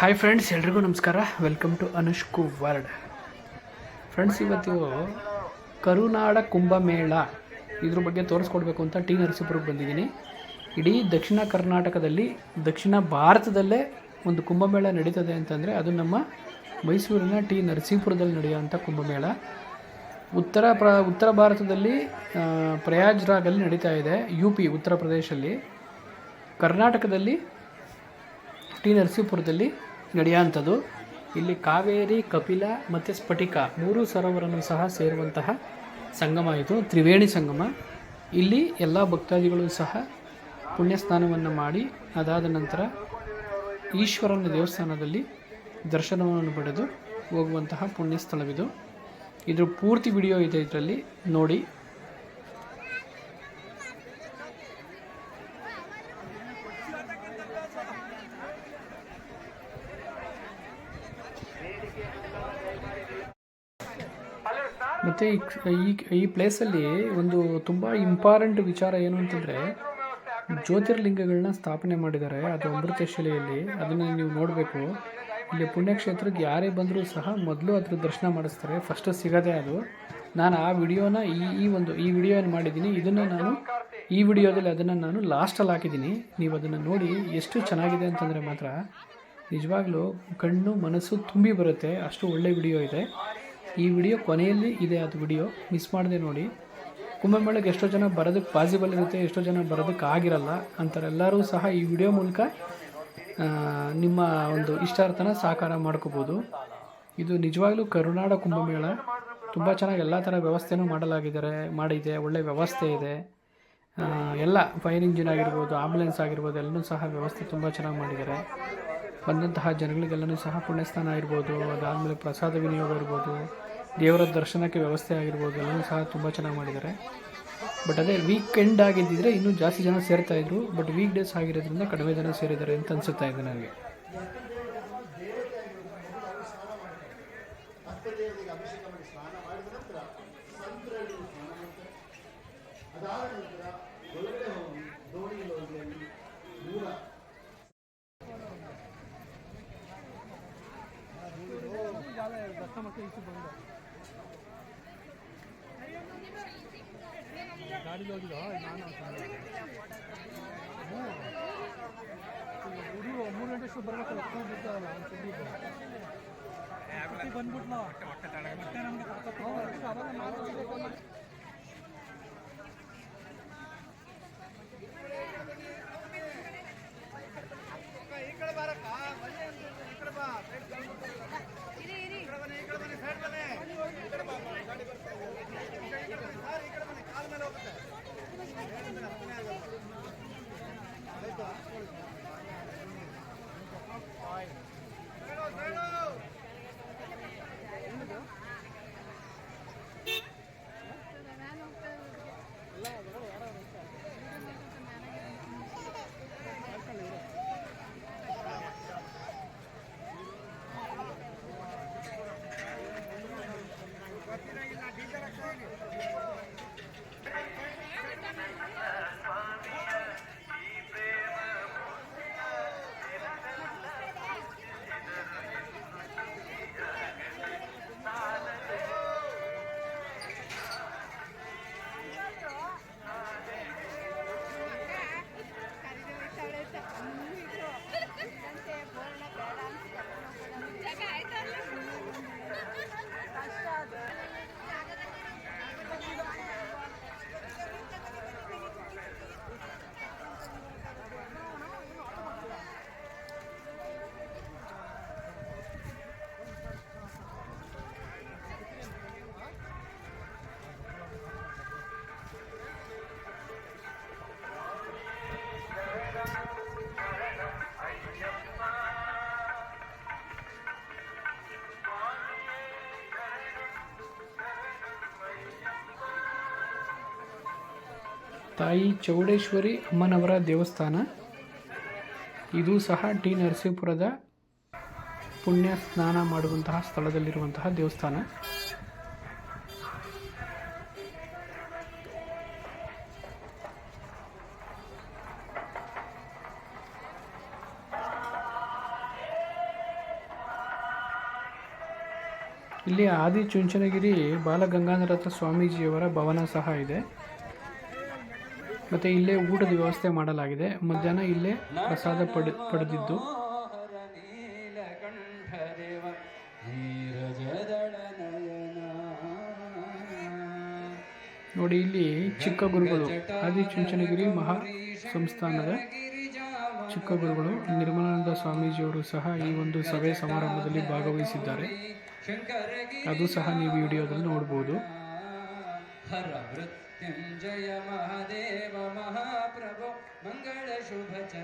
Hi friends ಎಲ್ರಿಗೂ ನಮಸ್ಕಾರ. Welcome to Anushku world friends ಇವತ್ತು ಕರುನಾಡ ಕುಂಭಮೇಳ ಇದ್ರ ಬಗ್ಗೆ ತೋರಿಸ್ಕೊಡ್ಬೇಕು ಅಂತ ಟಿ ನರಸೀಪುರಕ್ಕೆ ಬಂದಿದ್ದೀನಿ. ಇಡೀ ದಕ್ಷಿಣ ಕರ್ನಾಟಕದಲ್ಲಿ, ದಕ್ಷಿಣ ಭಾರತದಲ್ಲೇ ಒಂದು ಕುಂಭಮೇಳ ನಡೀತದೆ ಅಂತಂದರೆ ಅದು ನಮ್ಮ ಮೈಸೂರಿನ ಟಿ ನರಸೀಪುರದಲ್ಲಿ ನಡೆಯುವಂಥ ಕುಂಭಮೇಳ. ಉತ್ತರ ಪ್ರ, ಉತ್ತರ ಭಾರತದಲ್ಲಿ ಪ್ರಯಾಜ್ರಾಗಲ್ಲಿ ನಡೀತಾ ಇದೆ ಯು ಪಿ ಉತ್ತರ ಪ್ರದೇಶದಲ್ಲಿ ಕರ್ನಾಟಕದಲ್ಲಿ, ಟಿ ನರಸೀಪುರದಲ್ಲಿ ನಡೆಯುವಂಥದ್ದು ಇಲ್ಲಿ ಕಾವೇರಿ, ಕಪಿಲ ಮತ್ತು ಸ್ಫಟಿಕ ಮೂರು ಸರೋವರನ್ನು ಸಹ ಸೇರುವಂತಹ ಸಂಗಮ ಇದು, ತ್ರಿವೇಣಿ ಸಂಗಮ. ಇಲ್ಲಿ ಎಲ್ಲ ಭಕ್ತಾದಿಗಳು ಸಹ ಪುಣ್ಯ ಸ್ನಾನವನ್ನು ಮಾಡಿ, ಅದಾದ ನಂತರ ಈಶ್ವರನ ದೇವಸ್ಥಾನದಲ್ಲಿ ದರ್ಶನವನ್ನು ಪಡೆದು ಹೋಗುವಂತಹ ಪುಣ್ಯ ಸ್ಥಳವಿದು ಇದರ ಪೂರ್ತಿ ವಿಡಿಯೋ ಇದೆ ಇದರಲ್ಲಿ, ನೋಡಿ ಮತ್ತು ಈ ಈ ಪ್ಲೇಸಲ್ಲಿ ಒಂದು ತುಂಬ ಇಂಪಾರ್ಟೆಂಟ್ ವಿಚಾರ ಏನು ಅಂತಂದರೆ ಜ್ಯೋತಿರ್ಲಿಂಗಗಳನ್ನ ಸ್ಥಾಪನೆ ಮಾಡಿದ್ದಾರೆ ಅದು ಅಮೃತ ಶಿಲೆಯಲ್ಲಿ ಅದನ್ನು ನೀವು ನೋಡಬೇಕು. ಇಲ್ಲಿ ಪುಣ್ಯಕ್ಷೇತ್ರಕ್ಕೆ ಯಾರೇ ಬಂದರೂ ಸಹ ಮೊದಲು ಅದ್ರ ದರ್ಶನ ಮಾಡಿಸ್ತಾರೆ. ಫಸ್ಟು ಸಿಗೋದೇ ಅದು. ನಾನು ಆ ವಿಡಿಯೋನ ಈ ಈ ಒಂದು, ಈ ವಿಡಿಯೋ ಏನು ಮಾಡಿದ್ದೀನಿ. ಇದನ್ನು ನಾನು ಈ ವಿಡಿಯೋದಲ್ಲಿ ಅದನ್ನು ನಾನು ಲಾಸ್ಟಲ್ಲಿ ಹಾಕಿದ್ದೀನಿ. ನೀವು ಅದನ್ನು ನೋಡಿ ಎಷ್ಟು ಚೆನ್ನಾಗಿದೆ ಅಂತಂದರೆ ಮಾತ್ರ ನಿಜವಾಗ್ಲೂ ಕಣ್ಣು ಮನಸ್ಸು ತುಂಬಿ ಬರುತ್ತೆ. ಅಷ್ಟು ಒಳ್ಳೆ ವಿಡಿಯೋ ಇದೆ. ಈ ವಿಡಿಯೋ ಕೊನೆಯಲ್ಲಿ ಇದೆ ಅದು ವಿಡಿಯೋ. ಮಿಸ್ ಮಾಡದೆ ನೋಡಿ. ಕುಂಭಮೇಳಕ್ಕೆ ಎಷ್ಟೋ ಜನ ಬರೋದಕ್ಕೆ ಪಾಸಿಬಲ್ ಇರುತ್ತೆ, ಎಷ್ಟೋ ಜನ ಬರೋದಕ್ಕೆ ಆಗಿರಲ್ಲ. ಅಂಥವರೆಲ್ಲರೂ ಸಹ ಈ ವಿಡಿಯೋ ಮೂಲಕ ನಿಮ್ಮ ಒಂದು ಇಷ್ಟಾರ್ಥನ ಸಾಕಾರ ಮಾಡ್ಕೋಬೋದು. ಇದು ನಿಜವಾಗ್ಲೂ ಕರುನಾಡ ಕುಂಭಮೇಳ. ತುಂಬ ಚೆನ್ನಾಗಿ ಎಲ್ಲ ಥರ ವ್ಯವಸ್ಥೆನೂ ಮಾಡಲಾಗಿದ್ದಾರೆ, ಮಾಡಿದೆ, ಒಳ್ಳೆ ವ್ಯವಸ್ಥೆ ಇದೆ. ಎಲ್ಲ ಫೈರ್ ಇಂಜಿನ್ ಆಗಿರ್ಬೋದು ಆಂಬುಲೆನ್ಸ್ ಆಗಿರ್ಬೋದು, ಎಲ್ಲನೂ ಸಹ ವ್ಯವಸ್ಥೆ ತುಂಬ ಚೆನ್ನಾಗಿ ಮಾಡಿದ್ದಾರೆ. ಬಂದಂತಹ ಜನಗಳಿಗೆಲ್ಲನೂ ಸಹ ಪುಣ್ಯಸ್ಥಾನ ಇರ್ಬೋದು ಅದಾದಮೇಲೆ ಪ್ರಸಾದ ವಿನಿಯೋಗ ಇರ್ಬೋದು ದೇವರ ದರ್ಶನಕ್ಕೆ ವ್ಯವಸ್ಥೆ ಆಗಿರ್ಬೋದು, ಎಲ್ಲನೂ ಸಹ ತುಂಬ ಚೆನ್ನಾಗಿ ಮಾಡಿದ್ದಾರೆ. ಬಟ್ ಅದೇ ವೀಕೆಂಡ್ ಆಗಿದ್ದಿದ್ರೆ ಇನ್ನೂ ಜಾಸ್ತಿ ಜನ ಸೇರ್ತಾ ಇದ್ರು ಬಟ್ ವೀಕ್ ಡೇಸ್ ಆಗಿರೋದ್ರಿಂದ ಕಡಿಮೆ ಜನ ಸೇರಿದ್ದಾರೆ ಅಂತ ಅನಿಸುತ್ತಾ ಇದೆ ನನಗೆ. ಮೂರು ಗಂಟೆ ಬರಬೇಕಲ್ಲ ಬಂದ್ಬಿಟ್ಲ ಮತ್ತೆ ನಮಗೆ ತಾಯಿ ಚೌಡೇಶ್ವರಿ ಅಮ್ಮನವರ ದೇವಸ್ಥಾನ. ಇದು ಸಹ ಟಿ ನರಸೀಪುರದ ಪುಣ್ಯ ಸ್ನಾನ ಮಾಡುವಂತಹ ಸ್ಥಳದಲ್ಲಿರುವಂತಹ ದೇವಸ್ಥಾನ. ಇಲ್ಲಿ ಆದಿ ಚುಂಚನಗಿರಿ ಬಾಲಗಂಗಾಧರಥ ಸ್ವಾಮೀಜಿಯವರ ಭವನ ಸಹ ಇದೆ. ಮತ್ತು ಇಲ್ಲೇ ಊಟದ ವ್ಯವಸ್ಥೆ ಮಾಡಲಾಗಿದೆ. ಮಧ್ಯಾಹ್ನ ಇಲ್ಲೇ ಪ್ರಸಾದ ಪಡೆ, ಪಡೆದಿದ್ದು. ನೋಡಿ, ಇಲ್ಲಿ ಚಿಕ್ಕ ಗುರುಗಳು ಆದಿ ಚುಂಚನಗಿರಿ ಮಹಾ ಸಂಸ್ಥಾನದ ಚಿಕ್ಕ ಗುರುಗಳು ನಿರ್ಮಲಾನಂದ ಸ್ವಾಮೀಜಿಯವರು ಸಹ ಈ ಒಂದು ಸಭೆ ಸಮಾರಂಭದಲ್ಲಿ ಭಾಗವಹಿಸಿದ್ದಾರೆ. ಅದು ಸಹ ನೀವು ವಿಡಿಯೋದಲ್ಲಿ ನೋಡ್ಬೋದು. किं जय महादेव महाप्रभो मङ्गलशुभच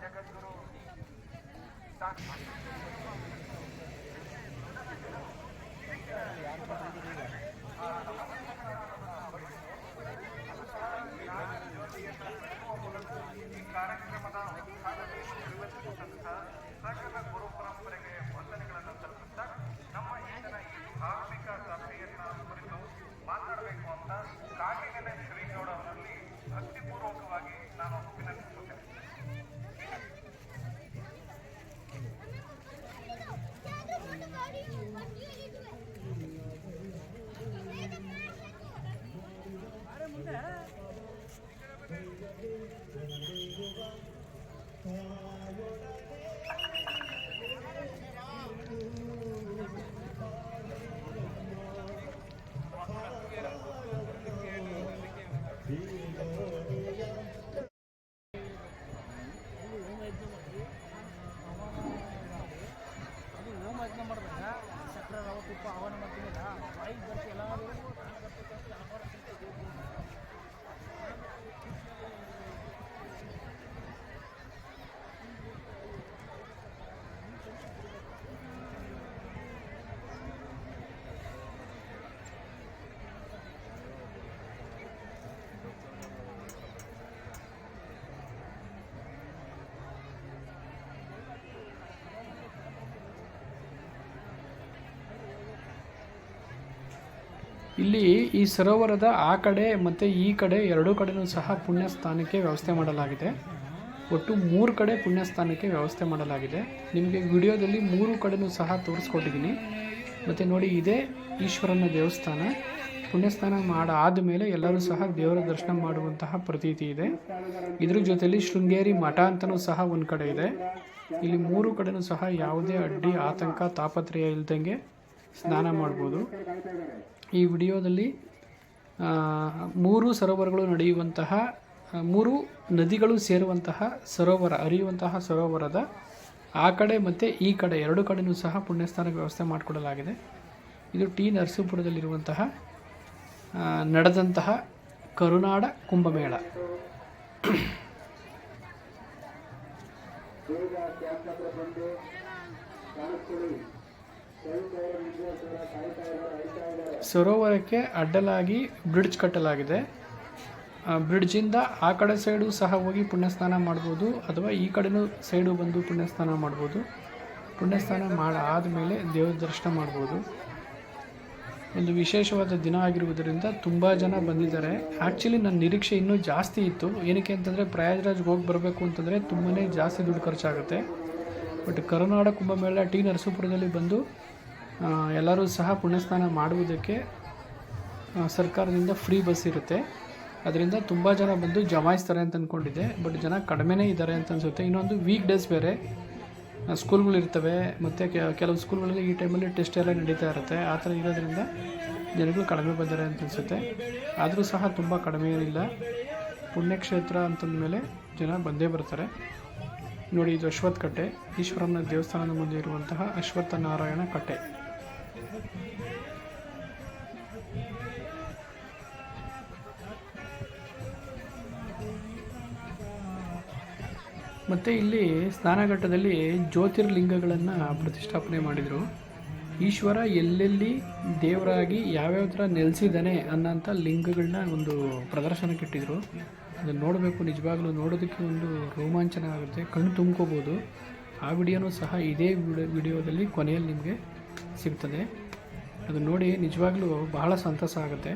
ಜಗದ್ಗುರು ಈ ಕಾರ್ಯಕ್ರಮದ ಉದ್ಘಾಟನೆ ನಿರ್ವಹಿಸಿದಂತಹ ಸಕಲ ಗುರು ಪರಂಪರೆಗೆ ವಂದನೆಗಳನ್ನು ಸಲ್ಲಿಸುತ್ತಾ ನಮ್ಮ ಇಂದಿನ ಈ ಧಾರ್ಮಿಕ ಸಭೆಯನ್ನ ಕುರಿತು ಮಾತಾಡಬೇಕು ಅಂತ ಕಾಗಿನೆಲೆ ಇಲ್ಲಿ ಈ ಸರೋವರದ ಆ ಕಡೆ ಮತ್ತು ಈ ಕಡೆ ಎರಡೂ ಕಡೆಯೂ ಸಹ ಪುಣ್ಯ ಸ್ಥಾನಕ್ಕೆ ವ್ಯವಸ್ಥೆ ಮಾಡಲಾಗಿದೆ. ಒಟ್ಟು ಮೂರು ಕಡೆ ಪುಣ್ಯ ಸ್ಥಾನಕ್ಕೆ ವ್ಯವಸ್ಥೆ ಮಾಡಲಾಗಿದೆ. ನಿಮಗೆ ವಿಡಿಯೋದಲ್ಲಿ ಮೂರು ಕಡೆನೂ ಸಹ ತೋರಿಸ್ಕೊಟ್ಟಿದ್ದೀನಿ. ಮತ್ತು ನೋಡಿ, ಇದೇ ಈಶ್ವರನ ದೇವಸ್ಥಾನ. ಪುಣ್ಯಸ್ನಾನ ಮಾಡಾದ ಮೇಲೆ ಎಲ್ಲರೂ ಸಹ ದೇವರ ದರ್ಶನ ಮಾಡುವಂತಹ ಪ್ರತೀತಿ ಇದೆ. ಇದ್ರ ಜೊತೆಯಲ್ಲಿ ಶೃಂಗೇರಿ ಮಠ ಅಂತಲೂ ಸಹ ಒಂದು ಕಡೆ ಇದೆ. ಇಲ್ಲಿ ಮೂರು ಕಡೆನೂ ಸಹ ಯಾವುದೇ ಅಡ್ಡಿ, ಆತಂಕ, ತಾಪತ್ರಯ ಇಲ್ದಂಗೆ ಸ್ನಾನ ಮಾಡ್ಬೋದು. ಈ ವಿಡಿಯೋದಲ್ಲಿ ಮೂರು ಸರೋವರಗಳು ನಡೆಯುವಂತಹ ಮೂರು ನದಿಗಳು ಸೇರುವಂತಹ ಸರೋವರ, ಹರಿಯುವಂತಹ ಸರೋವರದ ಆ ಕಡೆ ಮತ್ತು ಈ ಕಡೆ ಎರಡು ಕಡೆಯೂ ಸಹ ಪುಣ್ಯಸ್ಥಾನ ವ್ಯವಸ್ಥೆ ಮಾಡಿಕೊಡಲಾಗಿದೆ. ಇದು ಟಿ ನರಸೀಪುರದಲ್ಲಿರುವಂತಹ ನಡೆದಂತಹ ಕರುನಾಡ ಕುಂಭಮೇಳ. ಸರೋವರಕ್ಕೆ ಅಡ್ಡಲಾಗಿ ಬ್ರಿಡ್ಜ್ ಕಟ್ಟಲಾಗಿದೆ. ಬ್ರಿಡ್ಜಿಂದ ಆ ಕಡೆ ಸೈಡು ಸಹ ಹೋಗಿ ಪುಣ್ಯಸ್ನಾನ ಮಾಡ್ಬೋದು, ಅಥವಾ ಈ ಕಡೆನೂ ಸೈಡು ಬಂದು ಪುಣ್ಯಸ್ನಾನ ಮಾಡ್ಬೋದು. ಪುಣ್ಯಸ್ನಾನ ಮಾಡಾದಮೇಲೆ ದೇವ್ರ ದರ್ಶನ ಮಾಡ್ಬೋದು. ಒಂದು ವಿಶೇಷವಾದ ದಿನ ಆಗಿರುವುದರಿಂದ ತುಂಬ ಜನ ಬಂದಿದ್ದಾರೆ. ಆ್ಯಕ್ಚುಲಿ ನನ್ನ ನಿರೀಕ್ಷೆ ಇನ್ನೂ ಜಾಸ್ತಿ ಇತ್ತು. ಏನಕ್ಕೆ ಅಂತಂದರೆ ಪ್ರಯಾಗ್ರಾಜ್ಗೆ ಹೋಗಿ ಬರಬೇಕು ಅಂತಂದರೆ ತುಂಬಾ ಜಾಸ್ತಿ ದುಡ್ಡು ಖರ್ಚಾಗುತ್ತೆ. ಬಟ್ ಕರುನಾಡ ಕುಂಭಮೇಳ ಟಿ ನರಸೀಪುರದಲ್ಲಿ ಬಂದು ಎಲ್ಲರೂ ಸಹ ಪುಣ್ಯಸ್ನಾನ ಮಾಡುವುದಕ್ಕೆ ಸರ್ಕಾರದಿಂದ ಫ್ರೀ ಬಸ್ ಇರುತ್ತೆ. ಅದರಿಂದ ತುಂಬ ಜನ ಬಂದು ಜಮಾಯಿಸ್ತಾರೆ ಅಂತ ಅಂದ್ಕೊಂಡಿದ್ದೆ ಬಟ್ ಜನ ಕಡಿಮೆನೇ ಇದ್ದಾರೆ ಅಂತ ಅನಿಸುತ್ತೆ. ಇನ್ನೊಂದು ವೀಕ್ ಡೇಸ್ ಬೇರೆ. ಸ್ಕೂಲ್ಗಳಿರ್ತವೆ ಮತ್ತು ಕೆಲವು ಸ್ಕೂಲ್ಗಳಲ್ಲಿ ಈ ಟೈಮಲ್ಲಿ ಟೆಸ್ಟ್ ಎಲ್ಲ ನಡೀತಾ ಇರುತ್ತೆ. ಆ ಥರ ಇರೋದ್ರಿಂದ ಜನಗಳು ಕಡಿಮೆ ಬಂದರೆ ಅಂತ ಅನಿಸುತ್ತೆ. ಆದರೂ ಸಹ ತುಂಬ ಕಡಿಮೆ ಏನಿಲ್ಲ. ಪುಣ್ಯಕ್ಷೇತ್ರ ಅಂತಂದಮೇಲೆ ಜನ ಬಂದೇ ಬರ್ತಾರೆ. ನೋಡಿ, ಇದು ಅಶ್ವತ್ಥ ಕಟ್ಟೆ. ಈಶ್ವರನ ದೇವಸ್ಥಾನದ ಮುಂದೆ ಇರುವಂತಹ ಅಶ್ವತ್ಥ ನಾರಾಯಣ ಕಟ್ಟೆ. ಮತ್ತು ಇಲ್ಲಿ ಸ್ನಾನಘಟ್ಟದಲ್ಲಿ ಜ್ಯೋತಿರ್ಲಿಂಗಗಳನ್ನು ಪ್ರತಿಷ್ಠಾಪನೆ ಮಾಡಿದರು. ಈಶ್ವರ ಎಲ್ಲೆಲ್ಲಿ ದೇವರಾಗಿ ಯಾವ್ಯಾವ ಥರ ನೆಲೆಸಿದ್ದಾನೆ ಅನ್ನೋಂಥ ಲಿಂಗಗಳನ್ನ ಒಂದು ಪ್ರದರ್ಶನಕ್ಕೆ ಇಟ್ಟಿದ್ರು. ಅದನ್ನು ನೋಡಬೇಕು, ನಿಜವಾಗ್ಲೂ ನೋಡೋದಕ್ಕೆ ಒಂದು ರೋಮಾಂಚನ ಆಗುತ್ತೆ, ಕಣ್ಣು ತುಂಬ್ಕೋಬೋದು. ಆ ವಿಡಿಯೋನೂ ಸಹ ಇದೇ ವಿಡಿಯೋ ವಿಡಿಯೋದಲ್ಲಿ ಕೊನೆಯಲ್ಲಿ ನಿಮಗೆ ಸಿಗ್ತದೆ. ಅದು ನೋಡಿ ನಿಜವಾಗ್ಲೂ ಬಹಳ ಸಂತಸ ಆಗುತ್ತೆ.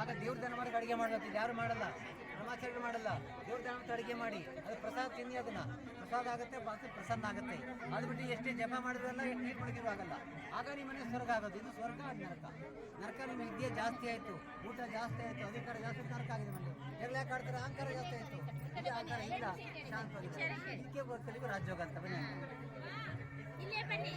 ಆಗ ದೇವ್ರ ದನ ಮಾಡಿ ಅಡುಗೆ ಇದು ಯಾರು ಮಾಡಲ್ಲ? ಬ್ರಹ್ಮಾಚಾರ್ಯರು ಮಾಡಲ್ಲ. ದೇವ್ರ ದನ ಮಾಡಿ ಅಡುಗೆ ಮಾಡಿ. ಅದು ಪ್ರಸಾದ ತಿನ್ನಿ ಅದನ್ನ. ಪ್ರಸಾದ ಆಗುತ್ತೆ, ಬಾಕಿ ಪ್ರಸನ್ನ ಆಗುತ್ತೆ. ಅದು ಬಿಟ್ಟು ಎಷ್ಟೇ ಜಪ ಮಾಡಿದ್ರಲ್ಲ ಎಷ್ಟು ನೀರು ಮುಳುಗಿದ್ರು ಆಗಲ್ಲ. ಆಗ ನಿಮ್ಮ ಮನೆ ಸ್ವರ್ಗ ಆಗೋದು. ಇದು ಸ್ವರ್ಗ ಅದು ನರಕ. ನರಕ ನಿಮ್ಮ ವಿದ್ಯೆ ಜಾಸ್ತಿ ಆಯಿತು. ಊಟ ಜಾಸ್ತಿ ಆಯಿತು. ಅಧಿಕಾರ ಜಾಸ್ತಿ ನರಕ ಆಗಿದೆ ಮನೆ ಎಲ್ಲ ಯಾಕೆ ಆಡ್ತಾರೆ? ಅಹಂಕಾರ ಜಾಸ್ತಿ ಆಯಿತು. ಇದು ಅಹಂಕಾರ ಇಲ್ಲ. ಶಾಂತವಾಗಿದೆ ಇದಕ್ಕೆ ಬರ್ತಾರೆ ರಾಜ್ಯೋಗ ಅಂತ. ಬನ್ನಿ.